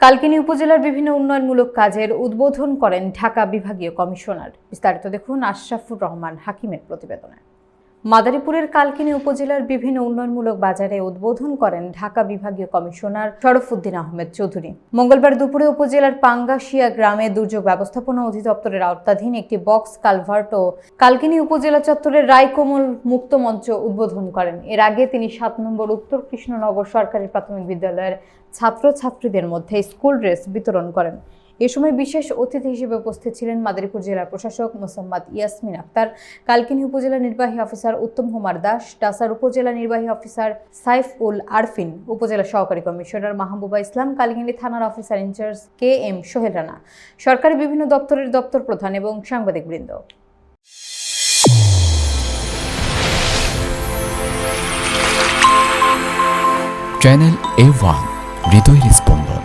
কালকিনি উপজেলার বিভিন্ন উন্নয়নমূলক কাজের উদ্বোধন করেন ঢাকা বিভাগীয় কমিশনার। বিস্তারিত দেখুন আশরাফুর রহমান হাকিমের প্রতিবেদনে। মাদারীপুরের কালকিনি উপজেলার বিভিন্ন উন্নয়নমূলক বাজারে উদ্বোধন করেন ঢাকা বিভাগীয় কমিশনার শরফুদ্দিন আহমেদ চৌধুরী। মঙ্গলবার দুপুরে উপজেলার পাঙ্গাশিয়া গ্রামে দুর্যোগ ব্যবস্থাপনা অধিদপ্তরের আওতাধীন একটি বক্স কালভার্ট ও কালকিনি উপজেলা চত্বরের রায়কমল মুক্ত মঞ্চ উদ্বোধন করেন। এর আগে তিনি সাত নম্বর উত্তর কৃষ্ণনগর সরকারি প্রাথমিক বিদ্যালয়ের ছাত্রছাত্রীদের মধ্যে স্কুল ড্রেস বিতরণ করেন। এ সময় বিশেষ অতিথি হিসেবে উপস্থিত ছিলেন মাদারীপুর জেলার প্রশাসক মোসাম্মদ ইয়াসমিন আক্তার, কালকিনি উপজেলা নির্বাহী অফিসার উত্তম কুমার দাস, ডাসার উপজেলা নির্বাহী অফিসার সাইফ উল আরফিন, উপজেলা সহকারী কমিশনার মাহবুবা ইসলাম, কালকিনি থানার officer in charge K M Sohel Rana, সরকারি বিভিন্ন দপ্তরের দপ্তর প্রধান এবং সাংবাদিকবৃন্দ চ্যানেল এ ওয়ান হৃদয়ের স্পন্দন